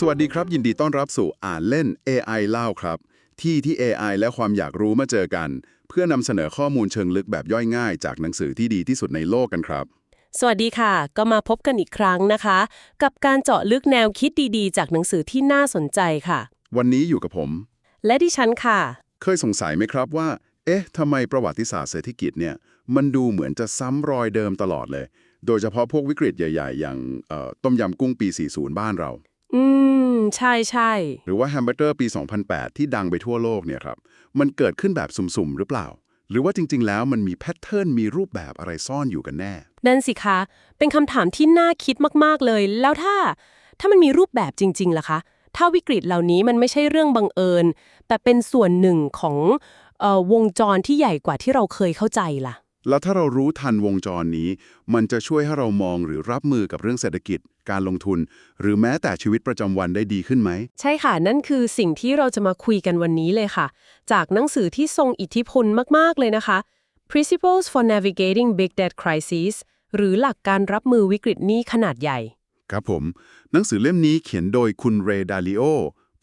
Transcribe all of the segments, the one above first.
สวัสดีครับ ยินดีต้อนรับสู่อ่านเล่น AI เล่าครับ ที่ที่ AI และความอยากรู้มาเจอกัน เพื่อนำเสนอข้อมูลเชิงลึกแบบย่อยง่าย จากหนังสือที่ดีที่สุดในโลกกันครับ สวัสดีค่ะ ก็มาพบกันอีกครั้งนะคะ กับการเจาะลึกแนวคิดดีๆ จากหนังสือที่น่าสนใจค่ะ วันนี้อยู่กับผม และดิฉันค่ะ เคยสงสัยไหมครับว่า เอ๊ะทำไมประวัติศาสตร์เศรษฐกิจเนี่ยมันดูเหมือนจะซ้ำรอยเดิมตลอดเลย โดยเฉพาะพวกวิกฤตใหญ่ ๆ อย่างเอ่อต้มยำกุ้งปี 40 บ้านเรา อืม ใช่ใช่หรือว่าแฮมเบอร์เกอร์ปี 2008 ที่ดังไปทั่วโลกเนี่ยครับ มันเกิดขึ้นแบบสุ่มๆ หรือเปล่า หรือว่าจริง ๆ แล้วมันมีแพทเทิร์นมีรูปแบบอะไรซ่อนอยู่กันแน่ นั่นสิคะ เป็นคำถามที่น่าคิดมากๆเลย แล้วถ้า ถ้ามันมีรูปแบบจริง ๆล่ะคะ ถ้าวิกฤตเหล่านี้มันไม่ใช่เรื่องบังเอิญ แต่เป็นส่วนหนึ่งของเออวงจรที่ใหญ่กว่าที่เราเคยเข้าใจล่ะ แล้วถ้าเรารู้ทันวงจรนี้ มันจะช่วยให้เรามองหรือรับมือกับเรื่องเศรษฐกิจ การลงทุน หรือแม้แต่ชีวิตประจำวันได้ดีขึ้นไหม ใช่ค่ะ นั่นคือสิ่งที่เราจะมาคุยกันวันนี้เลยค่ะ จากหนังสือที่ทรงอิทธิพลมาก ๆ เลยนะคะ Principles for Navigating Big Debt Crises หรือหลักการรับมือวิกฤตหนี้ขนาดใหญ่ ครับผม หนังสือเล่มนี้เขียนโดยคุณเรดาลิโอ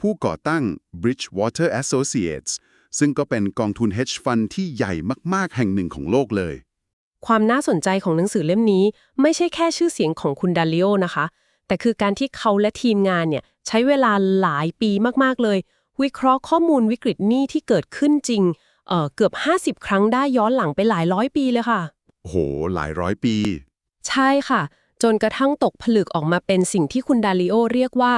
ผู้ก่อตั้ง Bridgewater Associates ซึ่งก็เป็นกองทุน hedge fund ที่ใหญ่มากๆ แห่งหนึ่งของโลกเลย ความน่าสนใจของหนังสือเล่มนี้ ไม่ใช่แค่ชื่อเสียงของคุณดาลิโอนะคะ แต่คือการที่เขาและทีมงานเนี่ยใช้เวลาหลายปีมากๆเลย วิเคราะห์ข้อมูลวิกฤตหนี้ที่เกิดขึ้นจริงเอ่อเกือบ 50 ครั้งได้ย้อนหลังไปหลายร้อยปีเลยค่ะโอ้โห หลายร้อยปี ใช่ค่ะ จนกระทั่งตกผลึกออกมาเป็นสิ่งที่คุณดาลิโอเรียกว่า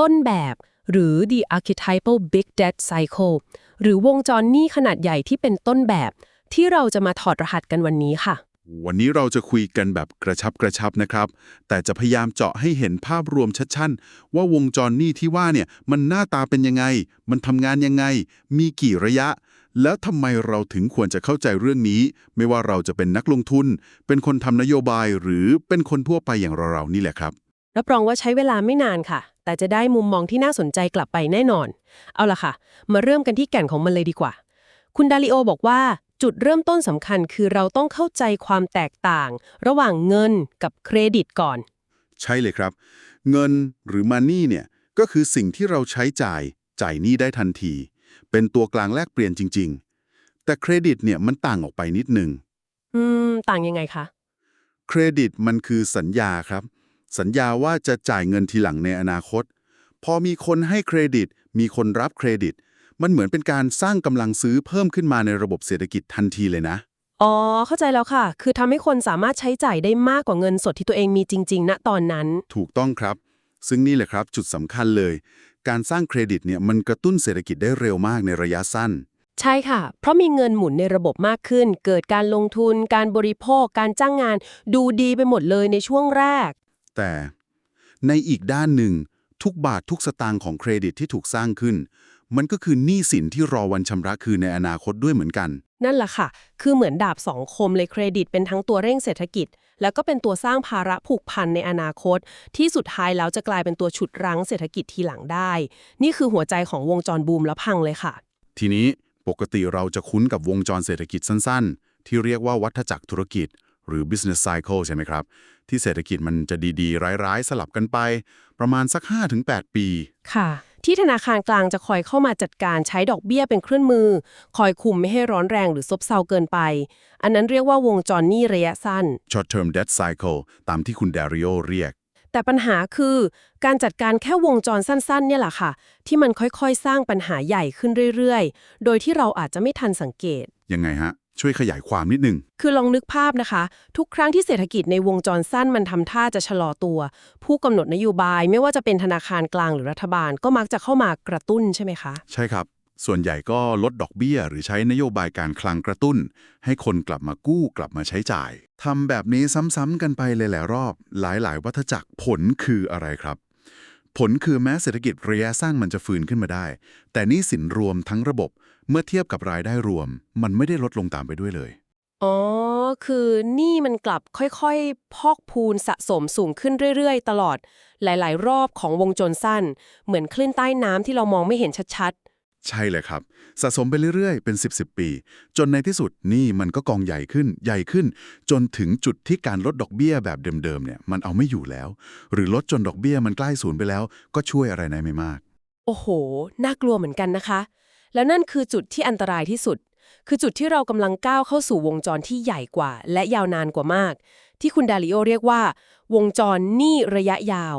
ต้นแบบ หรือ the archetypal big debt cycle หรือวงจรหนี้ขนาดใหญ่ที่เป็นต้นแบบ ที่เราจะมาถอดรหัสกันวันนี้ค่ะ วันนี้เราจะคุยกันแบบกระชับกระชับนะครับ แต่จะพยายามเจาะให้เห็นภาพรวมชัดๆ ว่าวงจรหนี้ที่ว่าเนี่ยมันหน้าตาเป็นยังไง มันทำงานยังไง มีกี่ระยะแล้วทำไมเราถึงควรจะเข้าใจเรื่องนี้ ไม่ว่าเราจะเป็นนักลงทุน เป็นคนทำนโยบายหรือเป็นคนทั่วไปอย่างเราๆนี่แหละครับ รับรองว่าใช้เวลาไม่นานค่ะ แต่จะได้มุมมองที่น่าสนใจกลับไปแน่นอน เอาล่ะค่ะ มาเริ่มกันที่แก่นของมันเลยดีกว่า คุณดาลิโอบอกว่าจุดเริ่มต้นสำคัญคือเราต้องเข้าใจความแตกต่าง ระหว่างเงินกับเครดิตก่อน ใช่เลยครับ เงินหรือมันนี่เนี่ยก็คือสิ่งที่เราใช้จ่าย จ่ายหนี้ได้ทันที เป็นตัวกลางแลกเปลี่ยนจริง ๆ แต่เครดิตเนี่ยมันต่างออกไปนิดนึง อืม ต่างยังไงคะ เครดิตมันคือสัญญาครับ สัญญาว่าจะจ่ายเงินทีหลังในอนาคต พอมีคนให้เครดิต มีคนรับเครดิต มันเหมือนเป็นการสร้างกำลังซื้อเพิ่มขึ้นมาในระบบเศรษฐกิจทันทีเลยนะ อ๋อ เข้าใจแล้วค่ะ คือทำให้คนสามารถใช้จ่ายได้มากกว่าเงินสดที่ตัวเองมีจริง ๆ ณตอนนั้น ถูกต้องครับ ซึ่งนี่แหละครับจุดสำคัญเลย การสร้างเครดิตเนี่ยมันกระตุ้นเศรษฐกิจได้เร็วมากในระยะสั้นใช่ค่ะ เพราะมีเงินหมุนในระบบมากขึ้น เกิดการลงทุน การบริโภค การจ้างงาน ดูดีไปหมดเลยในช่วงแรก แต่ในอีกด้านหนึ่ง ทุกบาททุกสตางค์ของเครดิตที่ถูกสร้างขึ้น มันก็คือหนี้สินที่รอวันชำระคืนในอนาคตด้วยเหมือนกัน นั่นแหละค่ะ คือเหมือนดาบสองคมเลยเครดิตเป็นทั้งตัวเร่งเศรษฐกิจ แล้วก็เป็นตัวสร้างภาระผูกพันในอนาคต ที่สุดท้ายแล้วจะกลายเป็นตัวฉุดรั้งเศรษฐกิจทีหลังได้ นี่คือหัวใจของวงจรบูมและพังเลยค่ะ ทีนี้ปกติเราจะคุ้นกับวงจรเศรษฐกิจสั้น ๆ ที่เรียกว่าวัฏจักรธุรกิจ หรือ business cycle ใช่ไหมครับ ที่เศรษฐกิจมันจะดีๆ ร้ายๆ สลับกันไป ประมาณสัก 5-8 ปี ค่ะ ที่ธนาคารกลางจะคอยเข้ามาจัดการใช้ดอกเบี้ยเป็นเครื่องมือ คอยคุมไม่ให้ร้อนแรงหรือซบเซาเกินไป อันนั้นเรียกว่าวงจรหนี้ระยะสั้น short term debt cycle ตามที่คุณเดริโอเรียก แต่ปัญหาคือการจัดการแค่วงจรสั้นๆ เนี่ยแหละค่ะ ที่มันค่อยๆ สร้างปัญหาใหญ่ขึ้นเรื่อยๆ โดยที่เราอาจจะไม่ทันสังเกต ยังไงฮะ ช่วยขยายความนิดนึง คือลองนึกภาพนะคะ ทุกครั้งที่เศรษฐกิจในวงจรสั้นมันทำท่าจะชะลอตัว ผู้กำหนดนโยบายไม่ว่าจะเป็นธนาคารกลางหรือรัฐบาลก็มักจะเข้ามากระตุ้นใช่ไหมคะ ใช่ครับ ส่วนใหญ่ก็ลดดอกเบี้ย หรือใช้นโยบายการคลังกระตุ้น ให้คนกลับมากู้กลับมาใช้จ่ายทำแบบนี้ซ้ำๆกันไปหลายๆรอบ หลายๆ วัฏจักรผลคืออะไรครับ ผลคือแม้เศรษฐกิจระยะสั้นมันจะฟื้นขึ้นมาได้ แต่นี้สินรวมทั้งระบบเมื่อเทียบกับรายได้รวม มันไม่ได้ลดลงตามไปด้วยเลย อ๋อ คือหนี่มันกลับค่อยๆ พอกพูนสะสมสูงขึ้นเรื่อยๆ ตลอด หลายๆ รอบของวงจรสั้น เหมือนคลื่นใต้น้ำที่เรามองไม่เห็นชัด ใช่เลยครับ สะสมไปเรื่อยๆ เป็น 10บสปี จนในที่สุดหนี่มันก็กองใหญ่ขึ้นใหญ่ขึ้น จนถึงจุดที่การลดดอกเบี้ยแบบเดิมๆเนี่ยมันเอาไม่อยู่แล้ว หรือลดจนดอกเบี้ยมันใกล้ศูนย์ไปแล้ว ก็ช่วยอะไรได้ไม่มาก โอ้โห น่ากลัวเหมือนกันนะคะ แล้วนั่นคือจุดที่อันตรายที่สุด คือจุดที่เรากำลังก้าวเข้าสู่วงจรที่ใหญ่กว่า และยาวนานกว่ามาก ที่คุณดาริโอเรียกว่า วงจรหนี้ระยะยาว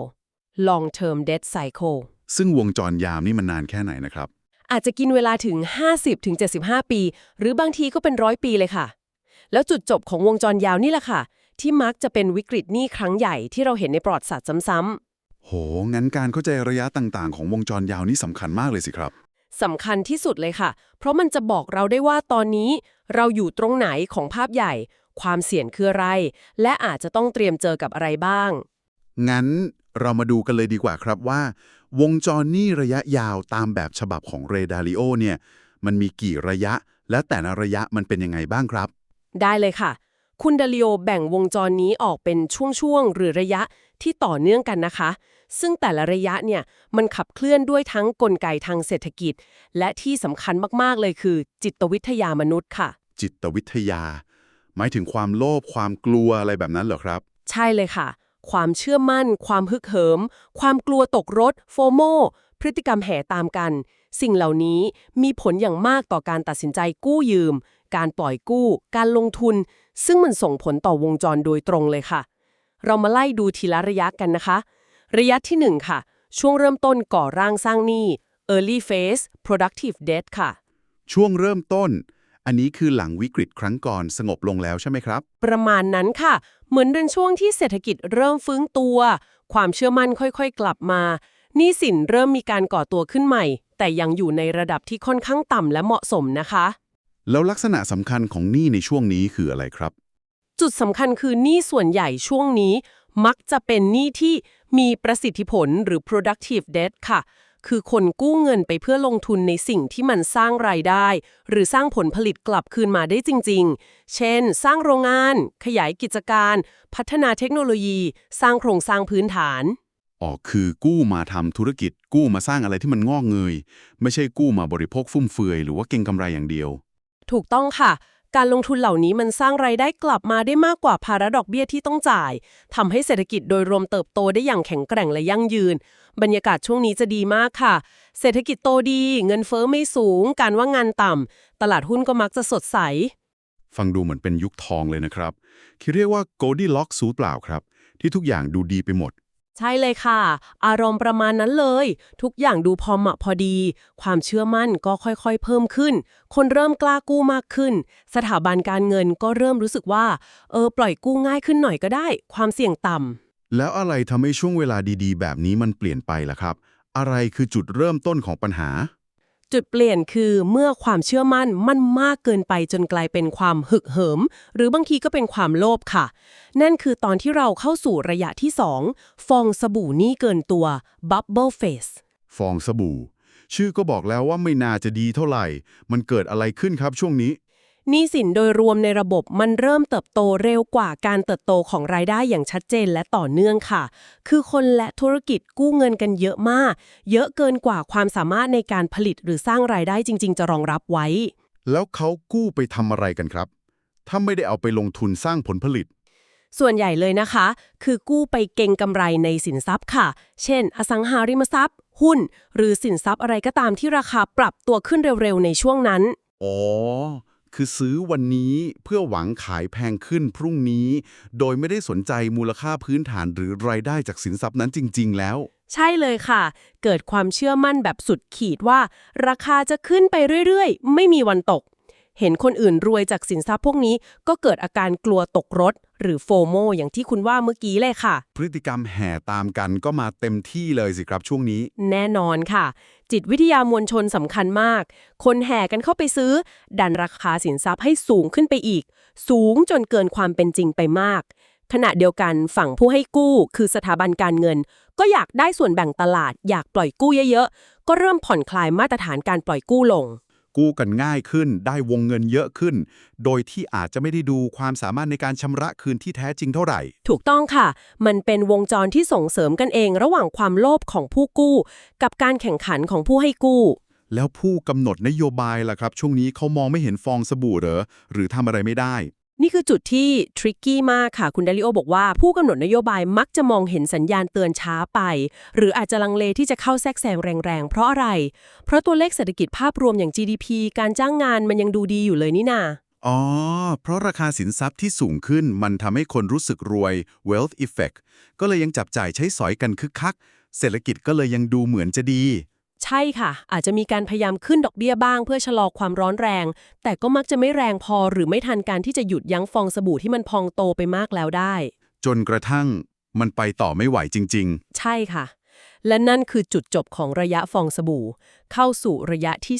long term debt cycle ซึ่งวงจรยามนี่มันนานแค่ไหนนะครับ อาจจะกินเวลาถึง 50-75 ปี หรือบางทีก็เป็นร้อยปีเลยค่ะ แล้วจุดจบของวงจรยาวนี่แหละค่ะ ที่มักจะเป็นวิกฤตหนี้ครั้งใหญ่ที่เราเห็นในประวัติศาสตร์ซ้ำๆโห งั้นการเข้าใจระยะต่างๆ ของวงจรยาวนี่สำคัญมากเลยสิครับสำคัญที่สุดเลยค่ะ เพราะมันจะบอกเราได้ว่าตอนนี้ เราอยู่ตรงไหนของภาพใหญ่ ความเสี่ยงคืออะไร และอาจจะต้องเตรียมเจอกับอะไรบ้าง งั้น เรามาดูกันเลยดีกว่าครับว่า วงจรหนี้ระยะยาวตามแบบฉบับของเรดาริโอเนี่ยมันมีกี่ระยะ และแต่ละระยะมันเป็นยังไงบ้างครับ ได้เลยค่ะ คุณดาลิโอแบ่งวงจรนี้ออกเป็นช่วงๆหรือระยะที่ต่อเนื่องกันนะคะ ซึ่งแต่ละระยะเนี่ยมันขับเคลื่อนด้วยทั้งกลไกทางเศรษฐกิจ และที่สำคัญมากๆเลยคือ จิตวิทยามนุษย์ค่ะ จิตวิทยา หมายถึงความโลภความกลัวอะไรแบบนั้นเหรอครับ ใช่เลยค่ะ ความเชื่อมั่น ความฮึกเหิม ความกลัวตกรถ โฟโม พฤติกรรมแห่ตามกัน สิ่งเหล่านี้มีผลอย่างมากต่อการตัดสินใจกู้ยืม การปล่อยกู้ การลงทุน ซึ่งมันส่งผลต่อวงจรโดยตรงเลยค่ะ เรามาไล่ดูทีละระยะกันนะคะ ระยะที่ 1 ค่ะ ช่วงเริ่มต้นก่อร่างสร้างหนี้ early phase productive debt ค่ะ ช่วงเริ่มต้น อันนี้คือหลังวิกฤตครั้งก่อนสงบลงแล้วใช่ไหมครับ ประมาณนั้นค่ะ เหมือนเป็นช่วงที่เศรษฐกิจเริ่มฟื้นตัว ความเชื่อมั่นค่อยๆ กลับมาหนี้สินเริ่มมีการก่อตัวขึ้นใหม่ แต่ยังอยู่ในระดับที่ค่อนข้างต่ำและเหมาะสมนะคะ แล้วลักษณะสำคัญของหนี้ในช่วงนี้คืออะไรครับ จุดสำคัญคือหนี้ส่วนใหญ่ช่วงนี้ มักจะเป็นหนี้ที่มีประสิทธิผลหรือ productive debt ค่ะ คือคนกู้เงินไปเพื่อลงทุนในสิ่งที่มันสร้างรายได้ หรือสร้างผลผลิตกลับคืนมาได้จริง ๆ เช่น สร้างโรงงาน ขยายกิจการ พัฒนาเทคโนโลยี สร้างโครงสร้างพื้นฐานอ๋อคือกู้มาทำธุรกิจ กู้มาสร้างอะไรที่มันงอกเงย ไม่ใช่กู้มาบริโภคฟุ่มเฟือยหรือว่าเก็งกำไรอย่างเดียว ถูกต้องค่ะ การลงทุนเหล่านี้มันสร้างไรายได้กลับมาได้มากกว่าภาระดอกเบี้ยที่ต้องจ่ายทำให้เศรษฐกิจโดยรวมเติบโตได้อย่างแข็งแกร่งและยั่งยืน บรรยากาศช่วงนี้จะดีมากค่ะ เศรษฐกิจโตดี เงินเฟ้อไม่สูง การว่างงานต่ำตลาดหุ้นก็มักจะสดใส ฟังดูเหมือนเป็นยุคทองเลยนะครับคือเรียกว่า Goldilocks สูตรเปล่าครับ ที่ทุกอย่างดูดีไปหมด ใช่เลยค่ะ อารมณ์ประมาณนั้นเลย ทุกอย่างดูพอเหมาะพอดี ความเชื่อมั่นก็ค่อยๆเพิ่มขึ้น คนเริ่มกล้ากู้มากขึ้น สถาบันการเงินก็เริ่มรู้สึกว่า เออ ปล่อยกู้ง่ายขึ้นหน่อยก็ได้ ความเสี่ยงต่ำแล้วอะไรทำให้ช่วงเวลาดีๆ แบบนี้มันเปลี่ยนไปล่ะครับ อะไรคือจุดเริ่มต้นของปัญหา จุดเปลี่ยนคือเมื่อความเชื่อมั่นมันมากเกินไปจนกลายเป็นความหึกเหิม หรือบางทีก็เป็นความโลภค่ะ นั่นคือตอนที่เราเข้าสู่ระยะที่ 2 ฟองสบู่นี่เกินตัว bubble Face ฟองสบู่ ชื่อก็บอกแล้วว่าไม่น่าจะดีเท่าไหร่ มันเกิดอะไรขึ้นครับช่วงนี้ นี้สินโดยรวมในระบบมันเริ่มเติบโตเร็วกว่าการเติบโตของรายได้อย่างชัดเจนและต่อเนื่องค่ะ คือคนและธุรกิจกู้เงินกันเยอะมาก เยอะเกินกว่าความสามารถในการผลิตหรือสร้างรายได้จริง ๆ จะรองรับไว้ แล้วเขากู้ไปทำอะไรกันครับ ถ้าไม่ได้เอาไปลงทุนสร้างผลผลิตส่วนใหญ่เลยนะคะ คือกู้ไปเก็งกำไรในสินทรัพย์ค่ะ เช่น อสังหาริมทรัพย์ หุ้น หรือสินทรัพย์อะไรก็ตามที่ราคาปรับตัวขึ้นเร็วๆ ในช่วงนั้น อ๋อ คือซื้อวันนี้เพื่อหวังขายแพงขึ้นพรุ่งนี้ โดยไม่ได้สนใจมูลค่าพื้นฐานหรือรายได้จากสินทรัพย์นั้นจริง ๆ แล้ว ใช่เลยค่ะ เกิดความเชื่อมั่นแบบสุดขีดว่า ราคาจะขึ้นไปเรื่อย ๆ ไม่มีวันตก เห็นคนอื่นรวยจากสินทรัพย์พวกนี้ ก็เกิดอาการกลัวตกรถ หรือโฟโมอย่างที่คุณว่าเมื่อกี้เลยค่ะ พฤติกรรมแห่ตามกันก็มาเต็มที่เลยสิครับช่วงนี้ แน่นอนค่ะ จิตวิทยามวลชนสำคัญมาก คนแห่กันเข้าไปซื้อ ดันราคาสินทรัพย์ให้สูงขึ้นไปอีก สูงจนเกินความเป็นจริงไปมากขณะเดียวกันฝั่งผู้ให้กู้คือสถาบันการเงิน ก็อยากได้ส่วนแบ่งตลาด อยากปล่อยกู้เยอะๆ ก็เริ่มผ่อนคลายมาตรฐานการปล่อยกู้ลง กู้กันง่ายขึ้น ได้วงเงินเยอะขึ้น โดยที่อาจจะไม่ได้ดูความสามารถในการชำระคืนที่แท้จริงเท่าไหร่ ถูกต้องค่ะ มันเป็นวงจรที่ส่งเสริมกันเองระหว่างความโลภของผู้กู้ กับการแข่งขันของผู้ให้กู้ แล้วผู้กำหนดนโยบายล่ะครับ ช่วงนี้เขามองไม่เห็นฟองสบู่เหรอหรือทำอะไรไม่ได้ นี่คือจุดที่ทริกกี้มากค่ะ คุณดาริโอบอกว่าผู้กำหนดนโยบายมักจะมองเห็นสัญญาณเตือนช้าไป หรืออาจจะลังเลที่จะเข้าแทรกแซงแรงๆ เพราะอะไร เพราะตัวเลขเศรษฐกิจภาพรวมอย่าง GDP การจ้างงานมันยังดูดีอยู่เลยนี่นาอ๋อ เพราะราคาสินทรัพย์ที่สูงขึ้นมันทำให้คนรู้สึกรวย wealth effect ก็เลยยังจับจ่ายใช้สอยกันคึกคัก เศรษฐกิจก็เลยยังดูเหมือนจะดี ใช่ค่ะ อาจจะมีการพยายามขึ้นดอกเบี้ยบ้าง เพื่อชะลอความร้อนแรง แต่ก็มักจะไม่แรงพอหรือไม่ทันการที่จะหยุดยั้งฟองสบู่ที่มันพองโตไปมากแล้วได้ จนกระทั่งมันไปต่อไม่ไหวจริงใช่ค่ะ และนั่นคือจุดจบของระยะฟองสบู่ เข้าสู่ระยะที่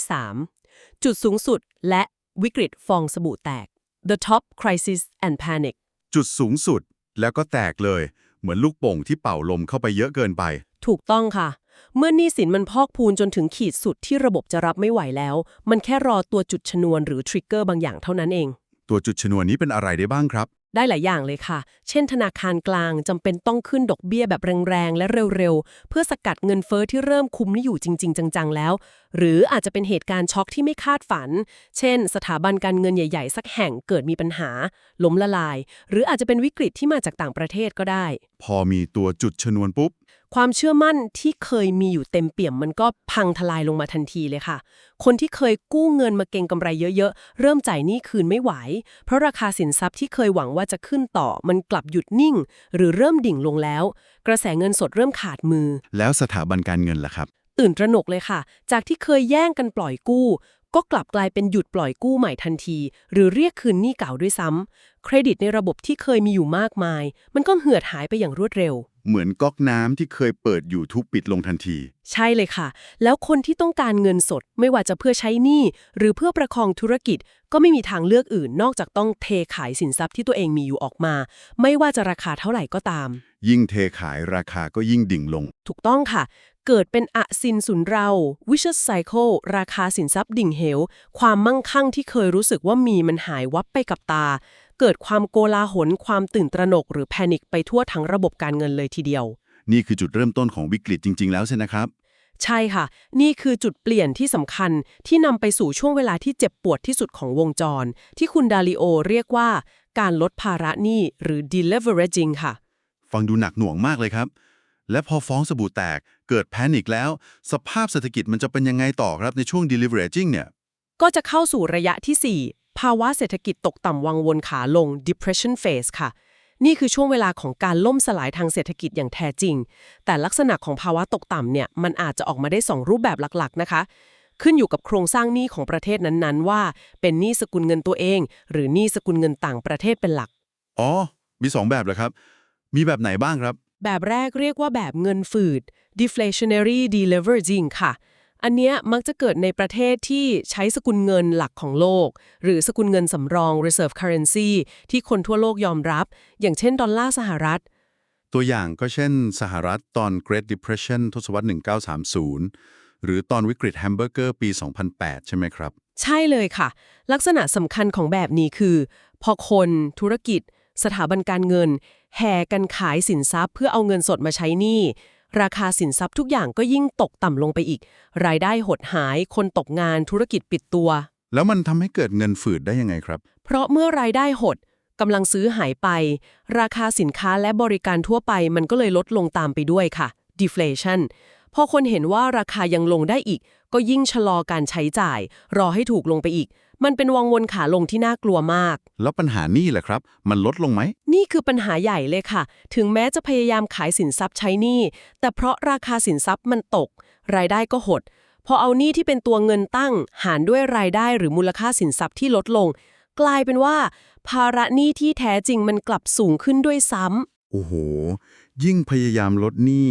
3 จุดสูงสุดและวิกฤตฟองสบู่แตก the top crisis and panic ๆจุดสูงสุดแล้วก็แตกเลย เหมือนลูกโป่งที่เป่าลมเข้าไปเยอะเกินไป ถูกต้องค่ะ เมื่อหนี้สินมันพอกพูนจนถึงขีดสุดที่ระบบจะรับไม่ไหวแล้ว มันแค่รอตัวจุดชนวนหรือทริกเกอร์บางอย่างเท่านั้นเอง ตัวจุดชนวนนี้เป็นอะไรได้บ้างครับ ได้หลายอย่างเลยค่ะ เช่น ธนาคารกลางจำเป็นต้องขึ้นดอกเบี้ยแบบแรงๆ และเร็วๆ เพื่อสกัดเงินเฟอ้อที่เริ่มคุมไม่อยู่จริง ๆ จังๆ แล้ว หรืออาจจะเป็นเหตุการณ์ช็อกที่ไม่คาดฝัน เช่น สถาบันการเงินใหญ่ ๆ สักแห่งเกิดมีปัญหา ล้มละลาย หรืออาจจะเป็นวิกฤตที่มาจากต่างประเทศก็ได้ พอมีตัวจุดชนวนปุ๊บ ความเชื่อมั่นที่เคยมีอยู่เต็มเปี่ยมมันก็พังทลายลงมาทันทีเลยค่ะ คนที่เคยกู้เงินมาเก็งกำไรเยอะๆ เริ่มจ่ายหนี้คืนไม่ไหว เพราะราคาสินทรัพย์ที่เคยหวังว่าจะขึ้นต่อ มันกลับหยุดนิ่ง หรือเริ่มดิ่งลงแล้ว กระแสเงินสดเริ่มขาดมือ แล้วสถาบันการเงินล่ะครับ ตื่นตระหนกเลยค่ะ จากที่เคยแย่งกันปล่อยกู้ ก็กลับกลายเป็นหยุดปล่อยกู้ใหม่ทันที หรือเรียกคืนหนี้เก่าด้วยซ้ำเครดิตในระบบที่เคยมีอยู่มากมาย มันก็เหือดหายไปอย่างรวดเร็ว เหมือนก๊อกน้ำที่เคยเปิดอยู่ทุกปิดลงทันที ใช่เลยค่ะ แล้วคนที่ต้องการเงินสดไม่ว่าจะเพื่อใช้หนี้หรือเพื่อประคองธุรกิจ ก็ไม่มีทางเลือกอื่น นอกจากต้องเทขายสินทรัพย์ที่ตัวเองมีอยู่ออกมา ไม่ว่าจะราคาเท่าไหร่ก็ตามยิ่งเทขายราคาก็ยิ่งดิ่งลง ถูกต้องค่ะ เกิดเป็นอะซินสุนเรา vicious cycle ราคาสินทรัพย์ดิ่งเหว ความมั่งคั่งที่เคยรู้สึกว่ามีมันหายวับไปกับตา เกิดความโกลาหล ความตื่นตระหนก หรือแพนิคไปทั่วทั้งระบบการเงินเลยทีเดียว นี่คือจุดเริ่มต้นของวิกฤตจริง ๆ แล้วใช่นะครับ ใช่ค่ะ นี่คือจุดเปลี่ยนที่สำคัญที่นำไปสู่ช่วงเวลาที่เจ็บปวดที่สุดของวงจร ที่คุณดาลิโอเรียกว่า การลดภาระหนี้หรือ deleveraging ค่ะ ฟังดูหนักหน่วงมากเลยครับ และพอฟ้องสบู่แตกเกิดแพนิคแล้ว สภาพเศรษฐกิจมันจะเป็นยังไงต่อครับในช่วง deleveraging เนี่ย ก็จะเข้าสู่ระยะทีสี่ 4 ภาวะเศรษฐกิจตกต่ำวังวนขาลง depression phase ค่ะ นี่คือช่วงเวลาของการล่มสลายทางเศรษฐกิจอย่างแท้จริง แต่ลักษณะของภาวะตกต่ำเนี่ยมันอาจจะออกมาได้ 2 รูปแบบหลักๆ นะคะ ขึ้นอยู่กับโครงสร้างหนี้ของประเทศนั้นๆ ว่า เป็นหนี้สกุลเงินตัวเอง หรือหนี้สกุลเงินต่างประเทศเป็นหลัก อ๋อ มีสองแบบเหรอครับ มีแบบไหนบ้างครับ แบบแรกเรียกว่าแบบเงินฝืด deflationary deleveraging ค่ะ อันเนี้ยมักจะเกิดในประเทศที่ใช้สกุลเงินหลักของโลก หรือสกุลเงินสำรอง reserve currency ที่คนทั่วโลกยอมรับ อย่างเช่นดอลลาร์สหรัฐ ตัวอย่างก็เช่นสหรัฐตอน Great Depression ทศวรรษ 1930 หรือตอนวิกฤตแฮมเบอร์เกอร์ปี 2008 ใช่ไหมครับ ใช่เลยค่ะ ลักษณะสำคัญของแบบนี้คือ พอคน ธุรกิจ สถาบันการเงิน แห่กันขายสินทรัพย์เพื่อเอาเงินสดมาใช้หนี้ ราคาสินทรัพย์ทุกอย่างก็ยิ่งตกต่ำลงไปอีก รายได้หดหาย คนตกงานธุรกิจปิดตัว แล้วมันทำให้เกิดเงินฝืดได้ยังไงครับ เพราะเมื่อรายได้หดกำลังซื้อหายไป ราคาสินค้าและบริการทั่วไป มันก็เลยลดลงตามไปด้วยค่ะ deflation พอคนเห็นว่าราคายังลงได้อีก ก็ยิ่งชะลอการใช้จ่าย รอให้ถูกลงไปอีก มันเป็นวังวนขาลงที่น่ากลัวมาก แล้วปัญหานี่แหละครับ มันลดลงไหม นี่คือปัญหาใหญ่เลยค่ะ ถึงแม้จะพยายามขายสินทรัพย์ใช้หนี้ แต่เพราะราคาสินทรัพย์มันตก รายได้ก็หด พอเอาหนี้ที่เป็นตัวเงินตั้ง หารด้วยรายได้หรือมูลค่าสินทรัพย์ที่ลดลง กลายเป็นว่า ภาระหนี้ที่แท้จริงมันกลับสูงขึ้นด้วยซ้ำโอ้โห ยิ่งพยายามลดหนี้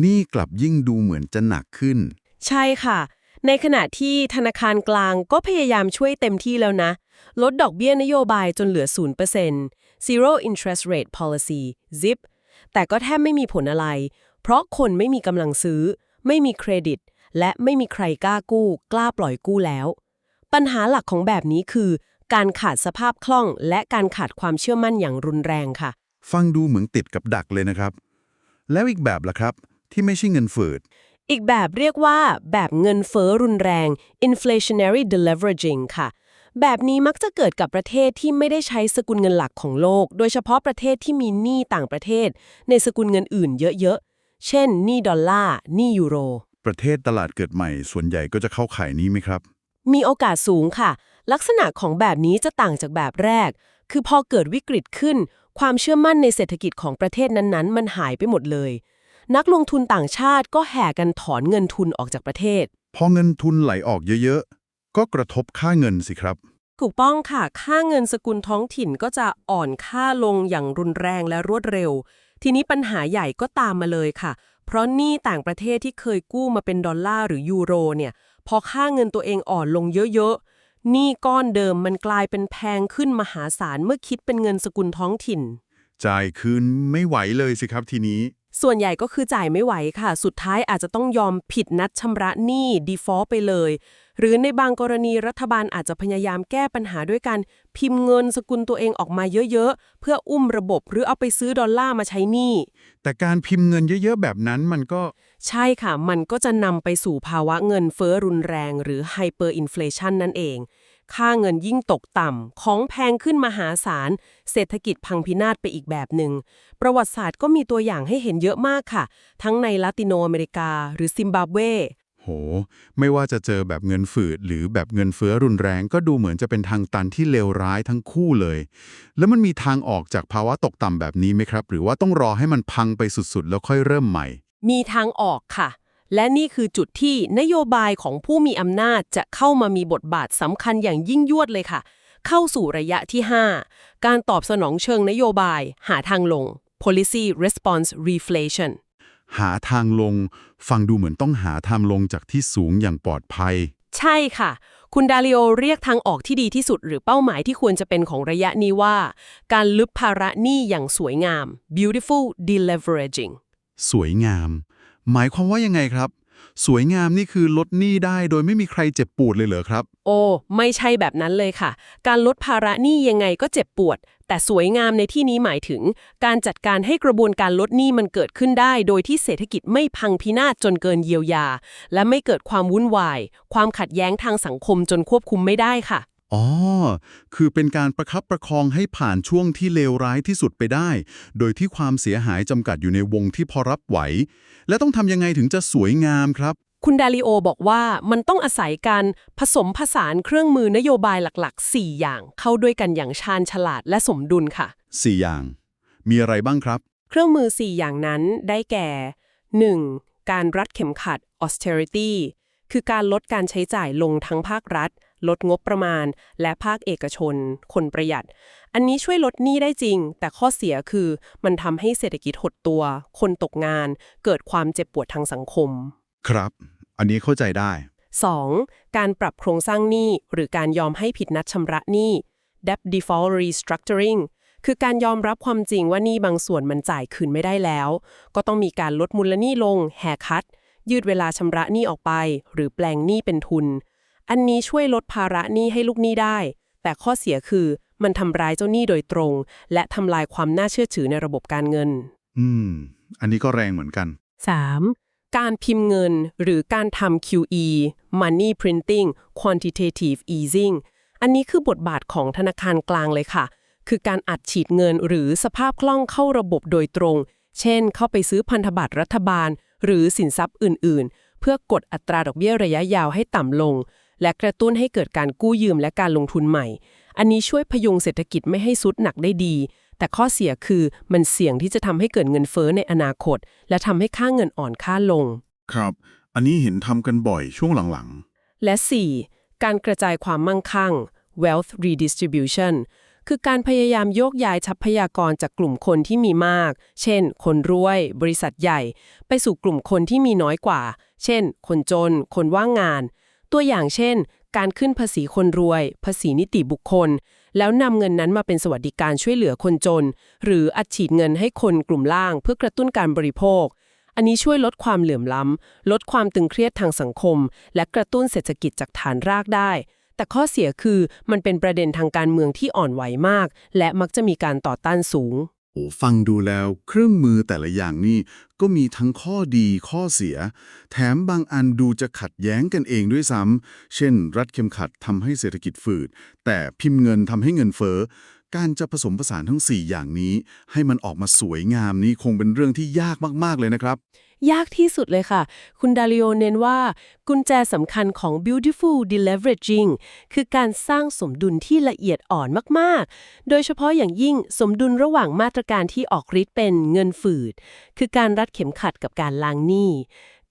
หนี้กลับยิ่งดูเหมือนจะหนักขึ้น ใช่ค่ะ ในขณะที่ธนาคารกลางก็พยายามช่วยเต็มที่แล้วนะ ลดดอกเบี้ยนโยบายจนเหลือ 0% zero interest rate policy zip แต่ก็แทบไม่มีผลอะไร เพราะคนไม่มีกำลังซื้อ ไม่มีเครดิต และไม่มีใครกล้ากู้ กล้าปล่อยกู้แล้ว ปัญหาหลักของแบบนี้คือ การขาดสภาพคล่อง และการขาดความเชื่อมั่นอย่างรุนแรงค่ะ ฟังดูเหมือนติดกับดักเลยนะครับ แล้วอีกแบบล่ะครับ ที่ไม่ใช่เงินฝืด อีกแบบเรียกว่าแบบเงินเฟ้อรุนแรง inflationary deleveraging ค่ะ แบบนี้มักจะเกิดกับประเทศที่ไม่ได้ใช้สกุลเงินหลักของโลก โดยเฉพาะประเทศที่มีหนี้ต่างประเทศ ในสกุลเงินอื่นเยอะๆ เช่นหนี้ดอลลาร์หนี้ยูโร ประเทศตลาดเกิดใหม่ส่วนใหญ่ก็จะเข้าข่ายนี้ไหมครับ มีโอกาสสูงค่ะ ลักษณะของแบบนี้จะต่างจากแบบแรก คือพอเกิดวิกฤตขึ้น ความเชื่อมั่นในเศรษฐกิจของประเทศนั้นๆ มันหายไปหมดเลย นักลงทุนต่างชาติก็แห่กันถอนเงินทุนออกจากประเทศ พอเงินทุนไหลออกเยอะๆ ก็กระทบค่าเงินสิครับ ถูกต้องค่ะ ค่าเงินสกุลท้องถิ่นก็จะอ่อนค่าลงอย่างรุนแรงและรวดเร็ว ทีนี้ปัญหาใหญ่ก็ตามมาเลยค่ะ เพราะหนี้ต่างประเทศที่เคยกู้มาเป็นดอลลาร์หรือยูโรเนี่ย พอค่าเงินตัวเองอ่อนลงเยอะๆ หนี้ก้อนเดิมมันกลายเป็นแพงขึ้นมหาศาลเมื่อคิดเป็นเงินสกุลท้องถิ่น จ่ายคืนไม่ไหวเลยสิครับทีนี้ ส่วนใหญ่ก็คือจ่ายไม่ไหวค่ะ สุดท้ายอาจจะต้องยอมผิดนัดชำระหนี้ default ไปเลย หรือในบางกรณีรัฐบาลอาจจะพยายามแก้ปัญหาด้วยการพิมพ์เงินสกุลตัวเองออกมาเยอะๆ เพื่ออุ้มระบบหรือเอาไปซื้อดอลลาร์มาใช้หนี้ แต่การพิมพ์เงินเยอะๆ แบบนั้นมันก็ ใช่ค่ะ มันก็จะนำไปสู่ภาวะเงินเฟ้อรุนแรง หรือ hyperinflation นั่นเอง ค่าเงินยิ่งตกต่ำ ของแพงขึ้นมหาศาล เศรษฐกิจพังพินาศไปอีกแบบหนึ่ง ประวัติศาสตร์ก็มีตัวอย่างให้เห็นเยอะมากค่ะ ทั้งในลาติโนอเมริกา หรือซิมบับเว โห ไม่ว่าจะเจอแบบเงินฝืด หรือแบบเงินเฟ้อรุนแรงก็ดูเหมือนจะเป็นทางตันที่เลวร้ายทั้งคู่เลย แล้วมันมีทางออกจากภาวะตกต่ำแบบนี้ไหมครับ หรือว่าต้องรอให้มันพังไปสุดๆ แล้วค่อยเริ่มใหม่ มีทางออกค่ะ และนี่คือจุดที่นโยบายของผู้มีอำนาจจะเข้ามามีบทบาทสำคัญอย่างยิ่งยวดเลยค่ะ เข้าสู่ระยะที่ 5 การตอบสนองเชิงนโยบายหาทางลง policy response reflation หาทางลง ฟังดูเหมือนต้องหาทางลงจากที่สูงอย่างปลอดภัย ใช่ค่ะ คุณดาลิโอเรียกทางออกที่ดีที่สุด หรือเป้าหมายที่ควรจะเป็นของระยะนี้ว่า การลึบภาระหนี้อย่างสวยงาม beautiful deleveraging สวยงาม หมายความว่ายังไงครับ สวยงามนี่คือลดหนี้ได้โดยไม่มีใครเจ็บปวดเลยเหรอครับ โอ้ ไม่ใช่แบบนั้นเลยค่ะ การลดภาระหนี้ยังไงก็เจ็บปวด แต่สวยงามในที่นี้หมายถึง การจัดการให้กระบวนการลดหนี้มันเกิดขึ้นได้ โดยที่เศรษฐกิจไม่พังพินาศจนเกินเยียวยา และไม่เกิดความวุ่นวาย ความขัดแย้งทางสังคมจนควบคุมไม่ได้ค่ะ อ๋อ คือเป็นการประคับประคองให้ผ่านช่วงที่เลวร้ายที่สุดไปได้ โดยที่ความเสียหายจำกัดอยู่ในวงที่พอรับไหว และต้องทำยังไงถึงจะสวยงามครับ คุณดาลิโอบอกว่ามันต้องอาศัยการผสมผสานเครื่องมือนโยบายหลักๆ 4 อย่างเข้าด้วยกันอย่างชาญฉลาดและสมดุลค่ะ 4 อย่าง มีอะไรบ้างครับ เครื่องมือ 4 อย่างนั้นได้แก่ 1. การรัดเข็มขัด austerity คือการลดการใช้จ่ายลงทั้งภาครัฐ ลดงบประมาณ และภาคเอกชน คนประหยัด อันนี้ช่วยลดหนี้ได้จริง แต่ข้อเสียคือมันทำให้เศรษฐกิจหดตัว คนตกงาน เกิดความเจ็บปวดทางสังคม ครับ อันนี้เข้าใจได้ 2. การปรับโครงสร้างหนี้หรือการยอมให้ผิดนัดชำระหนี้ debt default restructuring คือการยอมรับความจริงว่าหนี้บางส่วนมันจ่ายคืนไม่ได้แล้ว ก็ต้องมีการลดมูลหนี้ลง แหกคัด ยืดเวลาชำระหนี้ออกไป หรือแปลงหนี้เป็นทุน อันนี้ช่วยลดภาระหนี้ให้ลูกหนี้ได้ แต่ข้อเสียคือมันทำร้ายเจ้าหนี้โดยตรง และทำลายความน่าเชื่อถือในระบบการเงิน อืม อันนี้ก็แรงเหมือนกัน 3. การพิมพ์เงินหรือการทำ QE Money Printing Quantitative Easing อันนี้คือบทบาทของธนาคารกลางเลยค่ะ คือการอัดฉีดเงินหรือสภาพคล่องเข้าระบบโดยตรง เช่น เข้าไปซื้อพันธบัตรรัฐบาล หรือสินทรัพย์อื่น ๆ เพื่อกดอัตราดอกเบี้ยระยะยาวให้ต่ำลง และกระตุ้นให้เกิดการกู้ยืมและการลงทุนใหม่ อันนี้ช่วยพยุงเศรษฐกิจไม่ให้ซุดหนักได้ดี แต่ข้อเสียคือมันเสี่ยงที่จะทำให้เกิดเงินเฟ้อในอนาคต และทำให้ค่าเงินอ่อนค่าลง ครับ อันนี้เห็นทำกันบ่อยช่วงหลังและ 4. การกระจายความมั่งคั่ง wealth redistribution คือการพยายามโยกย้ายทรัพยากรจากกลุ่มคนที่มีมาก เช่น คนรวย บริษัทใหญ่ ไปสู่กลุ่มคนที่มีน้อยกว่า เช่น คนจน คนว่างงาน ตัวอย่างเช่น การขึ้นภาษีคนรวย ภาษีนิติบุคคล แล้วนำเงินนั้นมาเป็นสวัสดิการช่วยเหลือคนจน หรืออัดฉีดเงินให้คนกลุ่มล่าง เพื่อกระตุ้นการบริโภค อันนี้ช่วยลดความเหลื่อมล้ำ ลดความตึงเครียดทางสังคม และกระตุ้นเศรษฐกิจจากฐานรากได้ แต่ข้อเสียคือมันเป็นประเด็นทางการเมืองที่อ่อนไหวมาก และมักจะมีการต่อต้านสูง โอ้ฟังดูแล้วเครื่องมือแต่ละอย่างนี่ก็มีทั้งข้อดีข้อเสีย แถมบางอันดูจะขัดแย้งกันเองด้วยซ้ำ เช่น รัดเข็มขัดทำให้เศรษฐกิจฝืด แต่พิมพ์เงินทำให้เงินเฟ้อ การจะผสมผสานทั้ง 4 อย่างนี้ ให้มันออกมาสวยงามนี้คงเป็นเรื่องที่ยากมาก ๆ เลยนะครับ ยากที่สุดเลยค่ะ คุณดาริโอเน้นว่า กุญแจสำคัญของ beautiful deleveraging คือการสร้างสมดุลที่ละเอียดอ่อนมากๆ โดยเฉพาะอย่างยิ่งสมดุลระหว่างมาตรการที่ออกฤทธิ์เป็นเงินฝืด คือการรัดเข็มขัดกับการล้างหนี้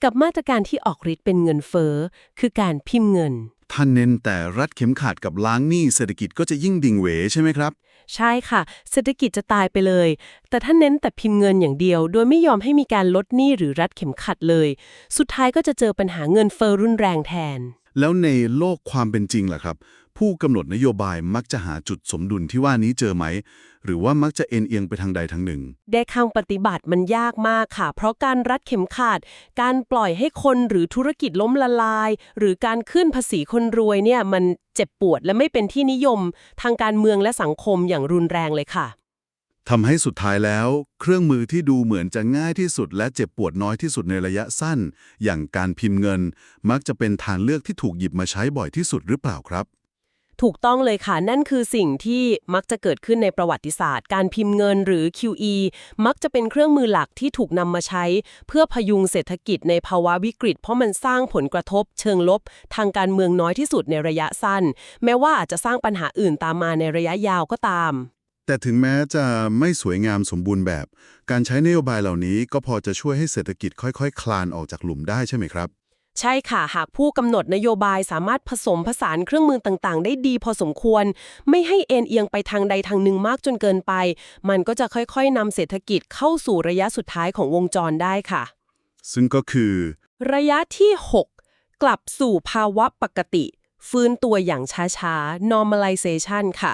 กับมาตรการที่ออกฤทธิ์เป็นเงินเฟ้อคือการพิมพ์เงิน ท่านเน้นแต่รัฐเข็มขัดกับล้างหนี้เศรษฐกิจก็จะยิ่งดิ่งเหวใช่ไหมครับ ใช่ค่ะ เศรษฐกิจจะตายไปเลย แต่ถ้าเน้นแต่พิมพ์เงินอย่างเดียว โดยไม่ยอมให้มีการลดหนี้หรือรัดเข็มขัดเลย สุดท้ายก็จะเจอปัญหาเงินเฟ้อรุนแรงแทน แล้วในโลกความเป็นจริงล่ะครับ ผู้กำหนดนโยบายมักจะหาจุดสมดุลที่ว่านี้เจอไหม หรือว่ามักจะเอ็นเอียงไปทางใดทางหนึ่งได้ข้างปฏิบัติมันยากมากค่ะ เพราะการรัดเข็มขัดการปล่อยให้คนหรือธุรกิจล้มละลาย หรือการขึ้นภาษีคนรวยเนี่ยมันเจ็บปวดและไม่เป็นที่นิยม ทางการเมืองและสังคมอย่างรุนแรงเลยค่ะทำให้สุดท้ายแล้ว เครื่องมือที่ดูเหมือนจะง่ายที่สุด และเจ็บปวดน้อยที่สุดในระยะสั้น อย่างการพิมพ์เงิน มักจะเป็นทางเลือกที่ถูกหยิบมาใช้บ่อยที่สุดหรือเปล่าครับ ถูกต้องเลยค่ะนั่นคือสิ่งที่มักจะเกิดขึ้นในประวัติศาสตร์ การพิมพ์เงินหรือ QE มักจะเป็นเครื่องมือหลักที่ถูกนำมาใช้ เพื่อพยุงเศรษฐกิจในภาวะวิกฤต เพราะมันสร้างผลกระทบ เชิงลบ ทางการเมืองน้อยที่สุดในระยะสั้น แม้ว่าอาจจะสร้างปัญหาอื่นตามมาในระยะยาวก็ตาม แต่ถึงแม้จะไม่สวยงามสมบูรณ์แบบ การใช้นโยบายเหล่านี้ก็พอจะช่วยให้เศรษฐกิจค่อย ๆ คลานออกจากหลุมได้ใช่ไหมครับ ใช่ค่ะ หากผู้กำหนดนโยบายสามารถผสมผสานเครื่องมือต่างๆ ได้ดีพอสมควร ไม่ให้เอ็นเอียงไปทางใดทางหนึ่งมากจนเกินไป มันก็จะค่อยๆนำเศรษฐกิจเข้าสู่ระยะสุดท้ายของวงจรได้ค่ะ ซึ่งก็คือ ระยะที่ 6 กลับสู่ภาวะปกติ ฟื้นตัวอย่างช้าๆ normalization ค่ะ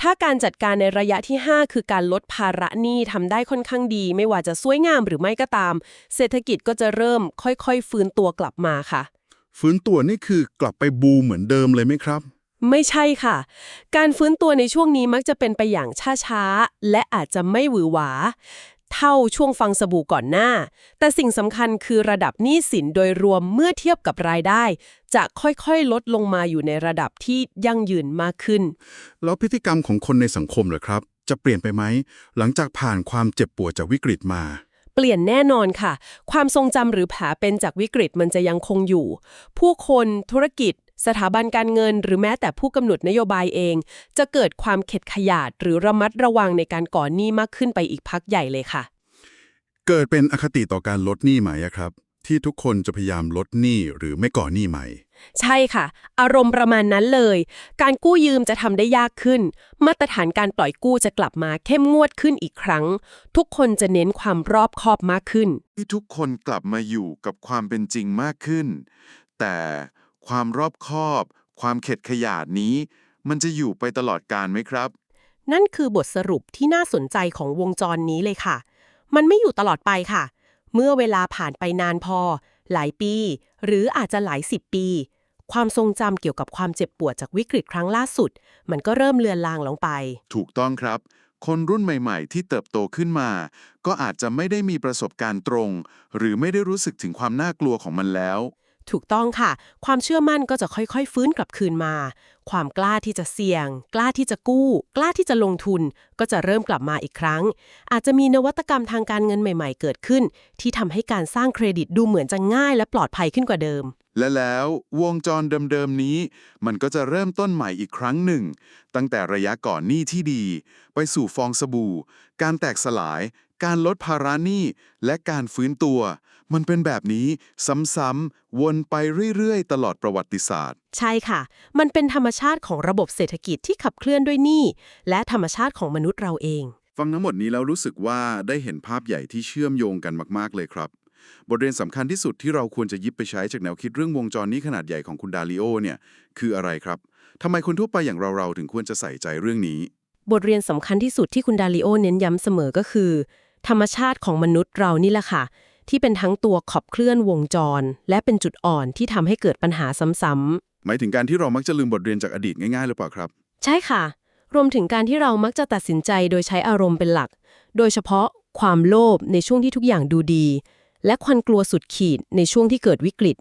ถ้าการจัดการในระยะที่ 5 คือการลดภาระหนี้ทำได้ค่อนข้างดี ไม่ว่าจะสวยงามหรือไม่ก็ตาม เศรษฐกิจก็จะเริ่มค่อยๆ ฟื้นตัวกลับมาค่ะ ฟื้นตัวนี่คือกลับไปบูมเหมือนเดิมเลยไหมครับไม่ใช่ค่ะ การฟื้นตัวในช่วงนี้มักจะเป็นไปอย่างช้าๆ และอาจจะไม่หวือหวา เท่าช่วงฟังสบู่ก่อนหน้า แต่สิ่งสำคัญคือระดับหนี้สินโดยรวมเมื่อเทียบกับรายได้ จะค่อยๆ ลดลงมาอยู่ในระดับที่ยั่งยืนมากขึ้น แล้วพฤติกรรมของคนในสังคมเหรอครับ จะเปลี่ยนไปไหม หลังจากผ่านความเจ็บปวดจากวิกฤตมา เปลี่ยนแน่นอนค่ะ ความทรงจำหรือแผลเป็นจากวิกฤตมันจะยังคงอยู่ ผู้คนธุรกิจ สถาบันการเงินหรือแม้แต่ผู้กำหนดนโยบายเอง จะเกิดความเข็ดขยาดหรือระมัดระวังในการก่อนหนี้มากขึ้นไปอีกพักใหญ่เลยค่ะ เกิดเป็นอคติต่อการลดหนี้ไหมอะครับ ที่ทุกคนจะพยายามลดหนี้หรือไม่ก่อหนี้ใหม่ ใช่ค่ะ อารมณ์ประมาณนั้นเลย การกู้ยืมจะทำได้ยากขึ้น มาตรฐานการปล่อยกู้จะกลับมาเข้มงวดขึ้นอีกครั้ง ทุกคนจะเน้นความรอบคอบมากขึ้น ที่ทุกคนกลับมาอยู่กับความเป็นจริงมากขึ้น แต่ ความรอบคอบ ความเข็ดขยาดนี้ มันจะอยู่ไปตลอดกาลไหมครับ นั่นคือบทสรุปที่น่าสนใจของวงจรนี้เลยค่ะ มันไม่อยู่ตลอดไปค่ะ เมื่อเวลาผ่านไปนานพอ หลายปี หรืออาจจะหลายสิบปี ความทรงจำเกี่ยวกับความเจ็บปวดจากวิกฤตครั้งล่าสุด มันก็เริ่มเลือนลางลงไป ถูกต้องครับ คนรุ่นใหม่ ๆ ที่เติบโตขึ้นมา ก็อาจจะไม่ได้มีประสบการณ์ตรง หรือไม่ได้รู้สึกถึงความน่ากลัวของมันแล้ว ถูกต้องค่ะ ความเชื่อมั่นก็จะค่อยๆ ฟื้นกลับคืนมา ความกล้าที่จะเสี่ยง กล้าที่จะกู้ กล้าที่จะลงทุน ก็จะเริ่มกลับมาอีกครั้ง อาจจะมีนวัตกรรมทางการเงินใหม่ๆ เกิดขึ้น ที่ทำให้การสร้างเครดิตดูเหมือนจะง่ายและปลอดภัยขึ้นกว่าเดิม และแล้ววงจรเดิมๆนี้ มันก็จะเริ่มต้นใหม่อีกครั้งหนึ่ง ตั้งแต่ระยะก่อนหนี้ที่ดี ไปสู่ฟองสบู่ การแตกสลาย การลดภาระหนี้และการฟื้นตัว มันเป็นแบบนี้ซ้ำๆวนไปเรื่อยๆ ตลอดประวัติศาสตร์ ใช่ค่ะ มันเป็นธรรมชาติของระบบเศรษฐกิจที่ขับเคลื่อนด้วยหนี้และธรรมชาติของมนุษย์เราเอง ฟังทั้งหมดนี้แล้วรู้สึกว่าได้เห็นภาพใหญ่ที่เชื่อมโยงกันมากๆเลยครับ บทเรียนสำคัญที่สุดที่เราควรจะหยิบไปใช้จากแนวคิดเรื่องวงจรนี้ขนาดใหญ่ของคุณดาลิโอเนี่ยคืออะไรครับทำไมคนทั่วไปอย่างเราๆถึงควรจะใส่ใจเรื่องนี้ บทเรียนสำคัญที่สุดที่คุณดาริโอเน้นย้ำเสมอก็คือ ธรรมชาติของมนุษย์เรานี่แหละค่ะ ที่เป็นทั้งตัวขับเคลื่อนวงจร และเป็นจุดอ่อนที่ทำให้เกิดปัญหาซ้ำหมายถึงการที่เรามักจะลืมบทเรียนจากอดีตง่ายๆหรือเปล่าครับ ๆ ใช่ค่ะ รวมถึงการที่เรามักจะตัดสินใจโดยใช้อารมณ์เป็นหลัก โดยเฉพาะความโลภในช่วงที่ทุกอย่างดูดี และควันกลัวสุดขีดในช่วงที่เกิดวิกฤต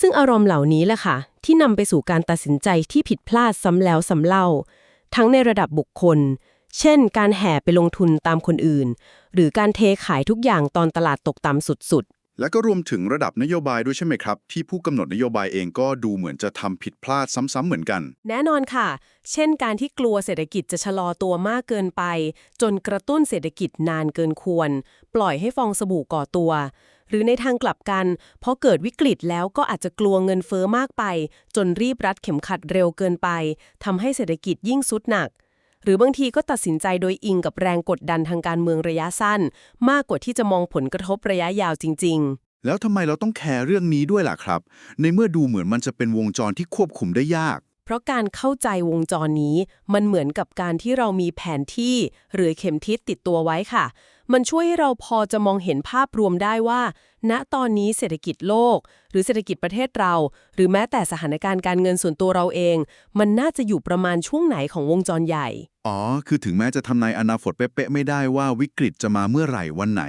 ซึ่งอารมณ์เหล่านี้แหละค่ะ ที่นำไปสู่การตัดสินใจที่ผิดพลาดซ้ำแล้วซ้ำเล่า ทั้งในระดับบุคคล เช่น การแห่ไปลงทุนตามคนอื่น หรือการเทขายทุกอย่างตอนตลาดตกต่ำสุดและก็รวมถึงระดับนโยบายด้วยใช่ไหมครับ ที่ผู้กำหนดนโยบายเองก็ดูเหมือนจะทำผิดพลาดซ้ำๆเหมือนกันๆแน่นอนค่ะ เช่น การที่กลัวเศรษฐกิจจะชะลอตัวมากเกินไป จนกระตุ้นเศรษฐกิจนานเกินควร ปล่อยให้ฟองสบู่ก่อตัว หรือในทางกลับกันพอเกิดวิกฤตแล้วก็อาจจะกลัวเงินเฟอ้อมากไป จนรีบรัดเข็มขัดเร็วเกินไปทำให้เศรษฐกิจยิ่งสุดหนัก หรือบางทีก็ตัดสินใจโดยอิงกับแรงกดดันทางการเมืองระยะสั้น มากกว่าที่จะมองผลกระทบระยะยาวจริง ๆแล้วทำไมเราต้องแคร์เรื่องนี้ด้วยล่ะครับ ในเมื่อดูเหมือนมันจะเป็นวงจรที่ควบคุมได้ยาก เพราะการเข้าใจวงจรนี้มันเหมือนกับการที่เรามีแผนที่ หรือเข็มทิศติดตัวไว้ค่ะ มันช่วยให้เราพอจะมองเห็นภาพรวมได้ว่า ณตอนนี้เศรษฐกิจโลก หรือเศรษฐกิจประเทศเรา หรือแม้แต่สถานการณ์การเงินส่วนตัวเราเอง มันน่าจะอยู่ประมาณช่วงไหนของวงจรใหญ่ อ๋อ คือถึงแม้จะทำนายอนาคตเป๊ะๆไม่ได้ว่าวิกฤตจะมาเมื่อไหร่วันไหน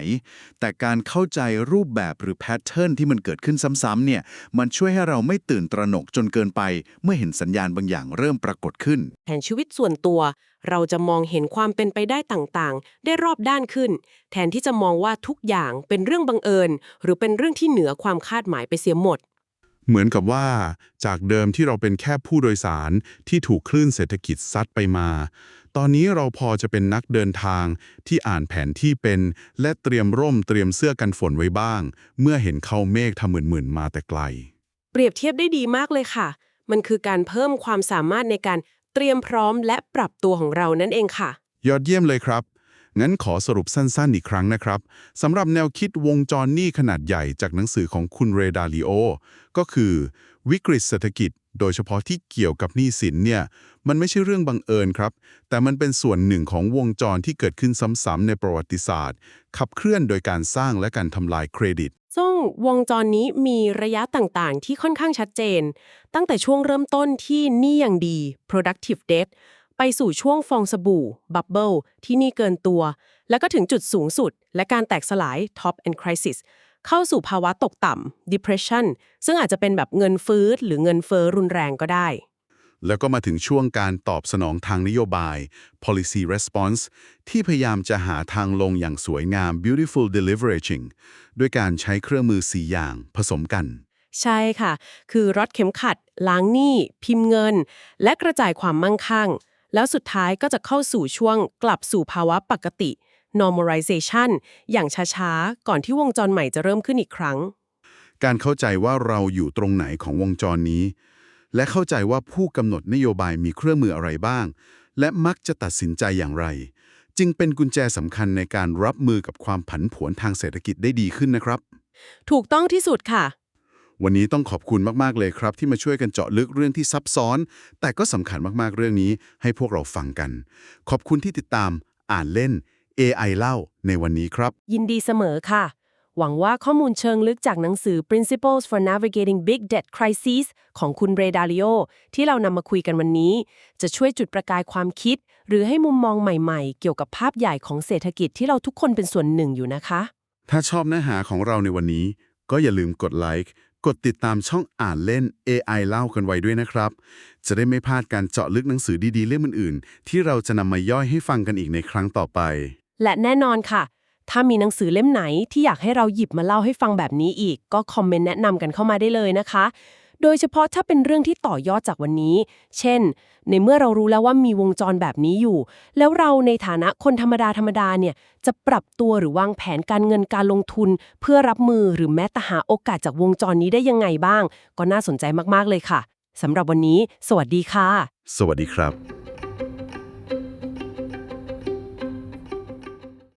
แต่การเข้าใจรูปแบบหรือแพทเทิร์นที่มันเกิดขึ้นซ้ำๆเนี่ย มันช่วยให้เราไม่ตื่นตระหนกจนเกินไป เมื่อเห็นสัญญาณบางอย่างเริ่มปรากฏขึ้น แผนชีวิตส่วนตัว เราจะมองเห็นความเป็นไปได้ต่างๆ ได้รอบด้านขึ้น แทนที่จะมองว่าทุกอย่างเป็นเรื่องบังเอิญ หรือเป็นเรื่องที่เหนือความคาดหมายไปเสียหมด เหมือนกับว่า จากเดิมที่เราเป็นแค่ผู้โดยสารที่ถูกคลื่นเศรษฐกิจซัดไปมา ตอนนี้เราพอจะเป็นนักเดินทางที่อ่านแผนที่เป็น และเตรียมร่มเตรียมเสื้อกันฝนไว้บ้าง เมื่อเห็นเขาเมฆทำหมื่นๆมาแต่ไกล เปรียบเทียบได้ดีมากเลยค่ะ มันคือการเพิ่มความสามารถในการเตรียมพร้อมและปรับตัวของเรานั่นเองค่ะ ยอดเยี่ยมเลยครับ งั้นขอสรุปสั้นๆอีกครั้งนะครับสำหรับแนวคิดวงจรหนี้ขนาดใหญ่จากหนังสือของคุณเรดาลิโอ ก็คือ วิกฤตเศรษฐกิจ โดยเฉพาะที่เกี่ยวกับหนี้สินเนี่ย มันไม่ใช่เรื่องบังเอิญครับ แต่มันเป็นส่วนหนึ่งของวงจรที่เกิดขึ้นซ้ำๆในประวัติศาสตร์ ขับเคลื่อนโดยการสร้างและการทำลายเครดิตซึ่งวงจรนี้มีระยะต่างๆ ที่ค่อนข้างชัดเจน ตั้งแต่ช่วงเริ่มต้นที่หนี้ยังดี productive debt ไปสู่ช่วงฟองสบู่ bubble ที่หนี้เกินตัว แล้วก็ถึงจุดสูงสุด และการแตกสลาย top and crisis เข้าสู่ภาวะตกต่ำ depression ซึ่งอาจจะเป็นแบบเงินฟื้นหรือเงินเฟ้อรุนแรงก็ได้ แล้วก็มาถึงช่วงการตอบสนองทางนโยบาย policy response ที่พยายามจะหาทางลงอย่างสวยงาม beautiful deleveraging ด้วยการใช้เครื่องมือ 4 อย่างผสมกัน ใช่ค่ะ คือรัดเข็มขัด ล้างหนี้ พิมพ์เงิน และกระจายความมั่งคั่ง แล้วสุดท้ายก็จะเข้าสู่ช่วงกลับสู่ภาวะปกติ normalization อย่างช้าๆ ก่อนที่วงจรใหม่จะเริ่มขึ้นอีกครั้ง การเข้าใจว่าเราอยู่ตรงไหนของวงจรนี้ และเข้าใจว่าผู้กำหนดนโยบายมีเครื่องมืออะไรบ้าง และมักจะตัดสินใจอย่างไร จึงเป็นกุญแจสำคัญในการรับมือกับความผันผวนทางเศรษฐกิจได้ดีขึ้นนะครับ ถูกต้องที่สุดค่ะ วันนี้ต้องขอบคุณมาก ๆ เลยครับ ที่มาช่วยกันเจาะลึกเรื่องที่ซับซ้อน แต่ก็สำคัญมาก ๆ เรื่องนี้ให้พวกเราฟังกัน ขอบคุณที่ติดตาม อ่านเล่น AI เล่าในวันนี้ครับ ยินดีเสมอค่ะ หวังว่าข้อมูลเชิงลึกจากหนังสือ Principles for Navigating Big Debt Crises ของคุณเรดาลิโอที่เรานำมาคุยกันวันนี้ จะช่วยจุดประกายความคิด หรือให้มุมมองใหม่ๆ เกี่ยวกับภาพใหญ่ของเศรษฐกิจที่เราทุกคนเป็นส่วนหนึ่งอยู่นะคะ ถ้าชอบเนื้อหาของเราในวันนี้ ก็อย่าลืมกดไลค์ กดติดตามช่องอ่านเล่น AI เล่ากันไว้ด้วยนะครับ จะได้ไม่พลาดการเจาะลึกหนังสือดีๆเล่มอื่นๆ ที่เราจะนำมาย่อยให้ฟังกันอีกในครั้งต่อไป และแน่นอนค่ะ ถ้ามีหนังสือเล่มไหนที่อยากให้เราหยิบมาเล่าให้ฟังแบบนี้อีก ก็คอมเมนต์แนะนำกันเข้ามาได้เลยนะคะ โดยเฉพาะถ้าเป็นเรื่องที่ต่อยอดจากวันนี้ เช่น ในเมื่อเรารู้แล้วว่ามีวงจรแบบนี้อยู่ แล้วเราในฐานะคนธรรมดาธรรมดาเนี่ยจะปรับตัวหรือวางแผนการเงินการลงทุน เพื่อรับมือหรือแม้แต่หาโอกาสจากวงจรนี้ได้ยังไงบ้าง ก็น่าสนใจมากๆเลยค่ะสำหรับวันนี้ สวัสดีค่ะ สวัสดีครับ